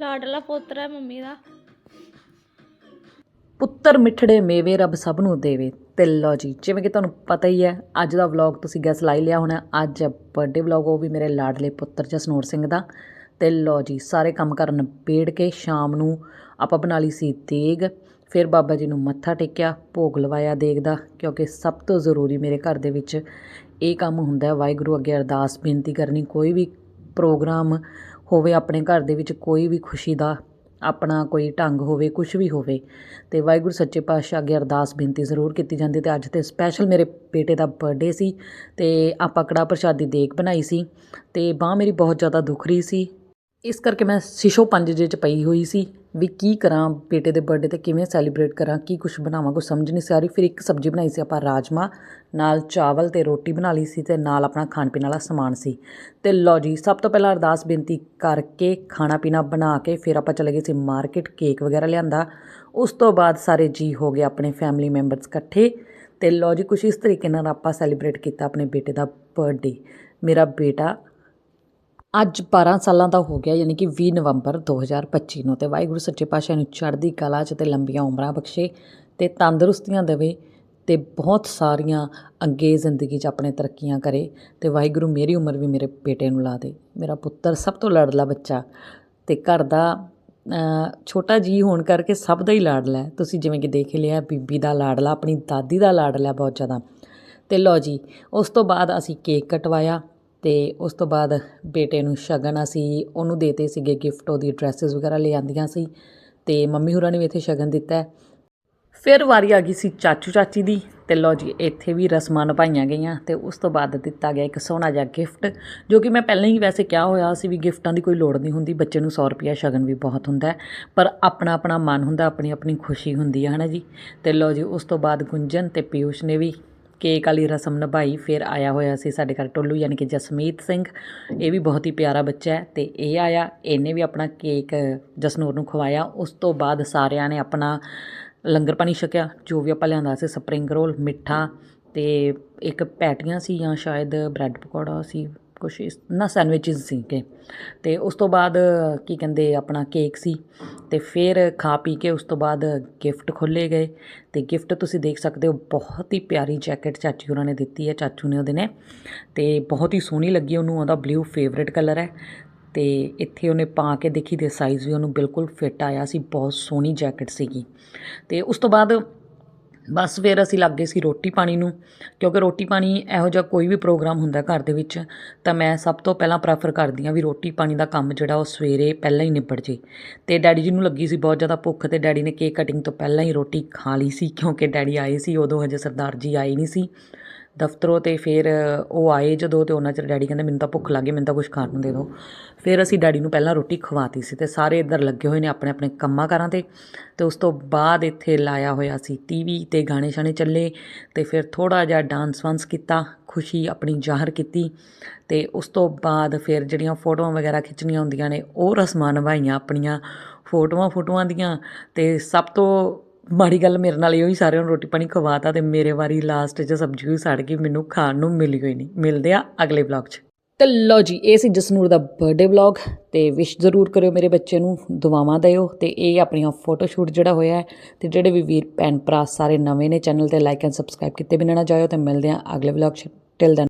ਲਾਡਲਾ ਪੋਤਰਾ ਹੈ ਮੰਮੀ ਦਾ। ਪੁੱਤਰ ਮਿੱਠੜੇ ਮੇਵੇ ਰੱਬ ਸਭ ਨੂੰ ਦੇਵੇ। ਤੇ ਲਓ ਜੀ, ਜਿਵੇਂ ਕਿ ਤੁਹਾਨੂੰ ਪਤਾ ਹੀ ਹੈ, ਅੱਜ ਦਾ ਵਲੌਗ ਤੁਸੀਂ ਗੈਸ ਲਾਈ ਲਿਆ ਹੋਣਾ। ਅੱਜ ਬਰਥਡੇ ਵਲੌਗ ਉਹ ਵੀ ਮੇਰੇ ਲਾਡਲੇ ਪੁੱਤਰ ਜਸਨੂਰ ਸਿੰਘ ਦਾ। ਤੇ ਲਓ ਜੀ, ਸਾਰੇ ਕੰਮ ਕਰਨ ਪੇੜ ਕੇ ਸ਼ਾਮ ਨੂੰ ਆਪਾਂ ਬਣਾ ਲਈ ਸੀ ਦੇਗ ਫਿਰ ਬਾਬਾ ਜੀ ਨੂੰ ਮੱਥਾ ਟੇਕਿਆ, ਭੋਗ ਲਵਾਇਆ ਦੇਗ ਦਾ ਕਿਉਂਕਿ ਸਭ ਤੋਂ ਜ਼ਰੂਰੀ ਮੇਰੇ ਘਰ ਦੇ ਵਿੱਚ ਇਹ ਕੰਮ ਹੁੰਦਾ ਹੈ। ਵਾਹਿਗੁਰੂ ਅੱਗੇ ਅਰਦਾਸ ਬੇਨਤੀ ਕਰਨੀ, ਕੋਈ ਵੀ ਪ੍ਰੋਗਰਾਮ ਹੋਵੇ ਆਪਣੇ ਘਰ ਦੇ ਵਿੱਚ ਕੋਈ ਵੀ ਖੁਸ਼ੀ ਦਾ ਆਪਣਾ ਕੋਈ ਢੰਗ ਹੋਵੇ ਕੁਝ ਵੀ ਹੋਵੇ, ਤੇ ਵਾਹਿਗੁਰੂ ਸੱਚੇ ਪਾਤਸ਼ਾਹ ਅੱਗੇ ਅਰਦਾਸ ਬੇਨਤੀ ਜ਼ਰੂਰ ਕੀਤੀ ਜਾਂਦੀ ਤੇ ਅੱਜ ਤੇ ਸਪੈਸ਼ਲ ਮੇਰੇ ਬੇਟੇ ਦਾ ਬਰਥਡੇ ਸੀ ਤੇ ਆਪਾਂ ਕੜਾ ਪ੍ਰਸ਼ਾਦ ਦੀ ਦੇਗ ਬਣਾਈ ਸੀ ਤੇ ਬਾਹ ਮੇਰੀ ਬਹੁਤ ਜ਼ਿਆਦਾ ਦੁਖ ਰਹੀ ਸੀ। ਇਸ ਕਰਕੇ ਮੈਂ ਸ਼ੀਸ਼ੋ ਪੰਜ ਜੇ ਚ ਪਈ ਹੋਈ ਸੀ। ਵੀ ਕੀ ਕਰਾਂ ਬੇਟੇ ਦੇ ਬਰਥਡੇ ਤੇ ਕਿਵੇਂ ਸੈਲੀਬ੍ਰੇਟ ਕਰਾਂ, ਕੀ ਕੁਝ ਬਣਾਵਾਂ ਕੋਈ ਸਮਝ ਨਹੀਂ ਸੀ ਆ ਰਹੀ। ਫਿਰ ਇੱਕ ਸਬਜ਼ੀ ਬਣਾਈ ਸੀ ਆਪਾਂ ਰਾਜਮਾ, ਨਾਲ ਚਾਵਲ ਤੇ ਰੋਟੀ ਬਣਾ ਲਈ ਸੀ ਤੇ ਨਾਲ ਆਪਣਾ ਖਾਣ ਪੀਣ ਵਾਲਾ ਸਮਾਨ ਸੀ। ਤੇ ਲਓ ਜੀ, ਸਭ ਤੋਂ ਪਹਿਲਾਂ ਅਰਦਾਸ ਬੇਨਤੀ ਕਰਕੇ ਖਾਣਾ ਪੀਣਾ ਬਣਾ ਕੇ ਫਿਰ ਆਪਾਂ ਚਲੇ ਗਏ ਸੀ ਮਾਰਕੀਟ ਕੇਕ ਵਗੈਰਾ ਲਿਆਂਦਾ। ਉਸ ਤੋਂ ਬਾਅਦ ਸਾਰੇ ਜੀ ਹੋ ਗਏ ਆਪਣੇ ਫੈਮਿਲੀ ਮੈਂਬਰਸ ਇਕੱਠੇ। ਤੇ ਲਓ ਜੀ, ਕੁਛ ਇਸ ਤਰੀਕੇ ਨਾਲ ਆਪਾਂ ਸੈਲੀਬ੍ਰੇਟ ਕੀਤਾ ਆਪਣੇ ਬੇਟੇ ਦਾ ਬਰਥਡੇ ਮੇਰਾ ਬੇਟਾ ਅੱਜ 12 ਸਾਲਾਂ ਦਾ ਹੋ ਗਿਆ, ਯਾਨੀ ਕਿ 20 ਨਵੰਬਰ 2025 ਨੂੰ, ਤੇ ਵਾਹਿਗੁਰੂ ਸੱਚੇ ਪਾਤਸ਼ਾਹ ਨੂੰ ਚੜ੍ਹਦੀ ਕਲਾ 'ਚ ਤੇ ਲੰਬੀਆਂ ਉਮਰਾਂ ਬਖਸ਼ੇ ਤੇ ਤੰਦਰੁਸਤੀਆਂ ਦੇਵੇ ਤੇ ਬਹੁਤ ਸਾਰੀਆਂ ਅੱਗੇ ਜ਼ਿੰਦਗੀ 'ਚ ਆਪਣੇ ਤਰੱਕੀਆਂ ਕਰੇ ਤੇ ਵਾਹਿਗੁਰੂ ਮੇਰੀ ਉਮਰ ਵੀ ਮੇਰੇ ਬੇਟੇ ਨੂੰ ਲਾ ਦੇ। ਮੇਰਾ ਪੁੱਤਰ ਸਭ ਤੋਂ ਲੜਲਾ ਬੱਚਾ ਤੇ ਘਰ ਦਾ ਛੋਟਾ ਜੀ ਹੋਣ ਕਰਕੇ ਸਭ ਦਾ ਹੀ ਲਾਡਲਾ ਹੈ। ਤੁਸੀਂ ਜਿਵੇਂ ਕਿ ਦੇਖ ਲਿਆ, ਬੀਬੀ ਦਾ ਲਾਡਲਾ, ਆਪਣੀ ਦਾਦੀ ਦਾ ਲਾਡਲਾ ਬਹੁਤ ਜ਼ਿਆਦਾ। ਤੇ ਲਓ ਜੀ, ਉਸ ਤੋਂ ਬਾਅਦ ਅਸੀਂ ਕੇਕ ਕਟਵਾਇਆ। ਤੇ ਉਸ ਤੋਂ ਬਾਅਦ ਬੇਟੇ ਨੂੰ ਸ਼ਗਨ ਅਸੀਂ ਉਹਨੂੰ ਦੇਤੇ ਸੀਗੇ ਗਿਫਟ ਉਹਦੀ ਡਰੈਸਸ ਵਗੈਰਾ ਲੈ ਆਂਦੀਆਂ ਸੀ ਤੇ ਮੰਮੀ ਹੋਰਾਂ ਨੇ ਵੀ ਇੱਥੇ ਸ਼ਗਨ ਦਿੱਤਾ ਫਿਰ ਵਾਰੀ ਆ ਗਈ ਸੀ ਚਾਚੂ ਚਾਚੀ ਦੀ ਤੇ ਲਓ ਜੀ, ਇੱਥੇ ਵੀ ਰਸਮਾਂ ਨਿਭਾਈਆਂ ਗਈਆਂ ਤੇ ਉਸ ਤੋਂ ਬਾਅਦ ਦਿੱਤਾ ਗਿਆ ਇੱਕ ਸੋਹਣਾ ਜਿਹਾ ਗਿਫਟ ਜੋ ਕਿ ਮੈਂ ਪਹਿਲਾਂ ਹੀ ਵੈਸੇ ਕਿਹਾ ਹੋਇਆ ਸੀ ਵੀ ਗਿਫਟਾਂ ਦੀ ਕੋਈ ਲੋੜ ਨਹੀਂ ਹੁੰਦੀ, ਬੱਚੇ ਨੂੰ 100 ਰੁਪਿਆ ਸ਼ਗਨ ਵੀ ਬਹੁਤ ਹੁੰਦਾ ਪਰ ਆਪਣਾ ਆਪਣਾ ਮਨ ਹੁੰਦਾ, ਆਪਣੀ ਆਪਣੀ ਖੁਸ਼ੀ ਹੁੰਦੀ ਹੈ, ਹਨਾ ਜੀ? ਤੇ ਲਓ ਜੀ, ਉਸ ਤੋਂ ਬਾਅਦ ਗੁੰਜਨ ਤੇ ਪਿਊਸ਼ ਨੇ ਵੀ ਕੇਕ ਵਾਲੀ ਰਸਮ ਨਿਭਾਈ, ਫਿਰ ਆਇਆ ਹੋਇਆ ਸੀ ਸਾਡੇ ਘਰ ਟੋਲੂ, ਯਾਨੀ ਕਿ ਜਸਮੀਤ ਸਿੰਘ। ਇਹ ਵੀ ਬਹੁਤ ਹੀ ਪਿਆਰਾ ਬੱਚਾ ਹੈ ਤੇ ਇਹ ਆਇਆ, ਇਹਨੇ ਵੀ ਆਪਣਾ ਕੇਕ, ਜਸਨੂਰ ਨੂੰ ਖਵਾਇਆ। ਉਸ ਤੋਂ ਬਾਅਦ ਸਾਰਿਆਂ ਨੇ ਆਪਣਾ ਲੰਗਰ ਪਾਣੀ ਛਕਿਆ, ਜੋ ਵੀ ਆਪਾਂ ਲਿਆਂਦਾ ਸੀ, ਸਪਰਿੰਗ ਰੋਲ, ਮਿੱਠਾ ਤੇ ਇੱਕ ਪੈਟੀਆਂ ਸੀ ਜਾਂ ਸ਼ਾਇਦ ਬ੍ਰੈਡ ਪਕੌੜਾ ਸੀ। ਕੁਛ ਇਸ ਨਾ ਸੈਂਡਵਿਚਸ ਸੀਗੇ ਅਤੇ ਉਸ ਤੋਂ ਬਾਅਦ, ਕੀ ਕਹਿੰਦੇ, ਆਪਣਾ ਕੇਕ ਸੀ। ਅਤੇ ਫਿਰ ਖਾ ਪੀ ਕੇ ਉਸ ਤੋਂ ਬਾਅਦ ਗਿਫਟ ਖੋਲ੍ਹੇ ਗਏ। ਅਤੇ ਗਿਫਟ ਤੁਸੀਂ ਦੇਖ ਸਕਦੇ ਹੋ, ਬਹੁਤ ਹੀ ਪਿਆਰੀ ਜੈਕਟ ਚਾਚੀ ਉਹਨਾਂ ਨੇ ਦਿੱਤੀ ਹੈ, ਚਾਚੂ ਨੇ ਉਹਦੇ ਨੇ। ਅਤੇ ਬਹੁਤ ਹੀ ਸੋਹਣੀ ਲੱਗੀ ਉਹਨੂੰ, ਉਹਦਾ ਬਲੂ ਫੇਵਰੇਟ ਕਲਰ ਹੈ। ਅਤੇ ਇੱਥੇ ਉਹਨੇ ਪਾ ਕੇ ਦੇਖੀ ਤੇ ਸਾਈਜ਼ ਵੀ ਉਹਨੂੰ ਬਿਲਕੁਲ ਫਿੱਟ ਆਇਆ ਸੀ, ਬਹੁਤ ਸੋਹਣੀ ਜੈਕਟ ਸੀਗੀ। ਅਤੇ ਉਸ ਤੋਂ ਬਾਅਦ ਬਸ ਫਿਰ ਅਸੀਂ ਲੱਗ ਗਏ ਸੀ ਰੋਟੀ ਪਾਣੀ ਨੂੰ, ਕਿਉਂਕਿ ਰੋਟੀ ਪਾਣੀ ਇਹੋ ਜਿਹਾ ਕੋਈ ਵੀ ਪ੍ਰੋਗਰਾਮ ਹੁੰਦਾ ਘਰ ਦੇ ਵਿੱਚ, ਤਾਂ ਮੈਂ ਸਭ ਤੋਂ ਪਹਿਲਾਂ ਪ੍ਰੈਫਰ ਕਰਦੀ ਹਾਂ ਵੀ ਰੋਟੀ ਪਾਣੀ ਦਾ ਕੰਮ ਜਿਹੜਾ ਉਹ ਸਵੇਰੇ ਪਹਿਲਾਂ ਹੀ ਨਿਬੜ ਜੇ। ਤੇ ਡੈਡੀ ਜੀ ਨੂੰ ਲੱਗੀ ਸੀ ਬਹੁਤ ਜ਼ਿਆਦਾ ਭੁੱਖ ਤੇ ਡੈਡੀ ਨੇ ਕੇਕ ਕਟਿੰਗ ਤੋਂ ਪਹਿਲਾਂ ਹੀ ਰੋਟੀ ਖਾ ਲਈ ਸੀ, ਕਿਉਂਕਿ ਡੈਡੀ ਆਏ ਸੀ, ਉਦੋਂ ਹਜੇ ਸਰਦਾਰ ਜੀ ਆਏ ਨਹੀਂ ਸੀ। ਦਫ਼ਤਰੋਂ ਅਤੇ ਫਿਰ ਉਹ ਆਏ ਜਦੋਂ ਅਤੇ ਉਹਨਾਂ ਚਿਰ ਡੈਡੀ ਕਹਿੰਦੇ, ਮੈਨੂੰ ਤਾਂ ਭੁੱਖ ਲੱਗ ਗਈ, ਮੈਨੂੰ ਤਾਂ ਕੁਛ ਖਾਣ ਨੂੰ ਦੇ ਦਿਓ। ਫਿਰ ਅਸੀਂ ਡੈਡੀ ਨੂੰ ਪਹਿਲਾਂ ਰੋਟੀ ਖਵਾਤੀ ਸੀ ਅਤੇ ਸਾਰੇ ਇੱਧਰ ਲੱਗੇ ਹੋਏ ਨੇ ਆਪਣੇ ਆਪਣੇ ਕੰਮਾਂ ਕਾਰਾਂ ਤੇ ਅਤੇ ਉਸ ਤੋਂ ਬਾਅਦ ਇੱਥੇ ਲਾਇਆ ਹੋਇਆ ਸੀ ਟੀ ਵੀ ਤੇ ਗਾਣੇ ਸ਼ਾਣੇ ਚੱਲੇ ਅਤੇ ਫਿਰ ਥੋੜ੍ਹਾ ਜਿਹਾ ਡਾਂਸ ਵਾਂਸ ਕੀਤਾ, ਖੁਸ਼ੀ ਆਪਣੀ ਜ਼ਾਹਰ ਕੀਤੀ ਅਤੇ ਉਸ ਤੋਂ ਬਾਅਦ ਫਿਰ ਜਿਹੜੀਆਂ ਫੋਟੋਆਂ ਵਗੈਰਾ ਖਿੱਚਣੀਆਂ ਹੁੰਦੀਆਂ ਨੇ, ਉਹ ਰਸਮਾਂ ਨਿਭਾਈਆਂ ਆਪਣੀਆਂ ਫੋਟੋਆਂ ਫੋਟੋਆਂ ਦੀਆਂ ਅਤੇ ਸਭ ਤੋਂ ਮਾੜੀ ਗੱਲ ਮੇਰੇ ਨਾਲ ਇਹੋ ਹੀ ਸਾਰਿਆਂ ਨੂੰ ਰੋਟੀ ਪਾਣੀ ਖਵਾਤਾ ਤੇ ਮੇਰੇ ਵਾਰੀ ਲਾਸਟ 'ਚ ਸਬਜ਼ੀ ਵੀ ਸੜ ਗਈ, ਮੈਨੂੰ ਖਾਣ ਨੂੰ ਮਿਲੀ ਹੋਈ ਨਹੀਂ। ਮਿਲਦੇ ਆ ਅਗਲੇ ਵਲੌਗ 'ਚ। ਤੇ ਲਓ ਜੀ, ਇਹ ਸੀ ਜਸਨੂਰ ਦਾ ਬਰਥਡੇ ਵਲੌਗ ਤੇ ਵਿਸ਼ ਜ਼ਰੂਰ ਕਰਿਓ ਮੇਰੇ ਬੱਚੇ ਨੂੰ, ਦੁਆਵਾਂ ਦਿਓ ਤੇ ਇਹ ਆਪਣੀਆਂ ਫੋਟੋ ਸ਼ੂਟ ਜਿਹੜਾ ਹੋਇਆ ਹੈ ਤੇ ਜਿਹੜੇ ਵੀ ਵੀਰ, ਭੈਣ ਭਰਾ ਸਾਰੇ ਨਵੇਂ ਨੇ ਚੈਨਲ ਤੇ ਲਾਈਕ ਐਂਡ ਸਬਸਕ੍ਰਾਈਬ ਕੀਤੇ ਬਿਨਾਂ ਨਾ ਜਾਇਓ ਤੇ ਮਿਲਦੇ ਆ ਅਗਲੇ ਵਲੌਗ 'ਚ। Till then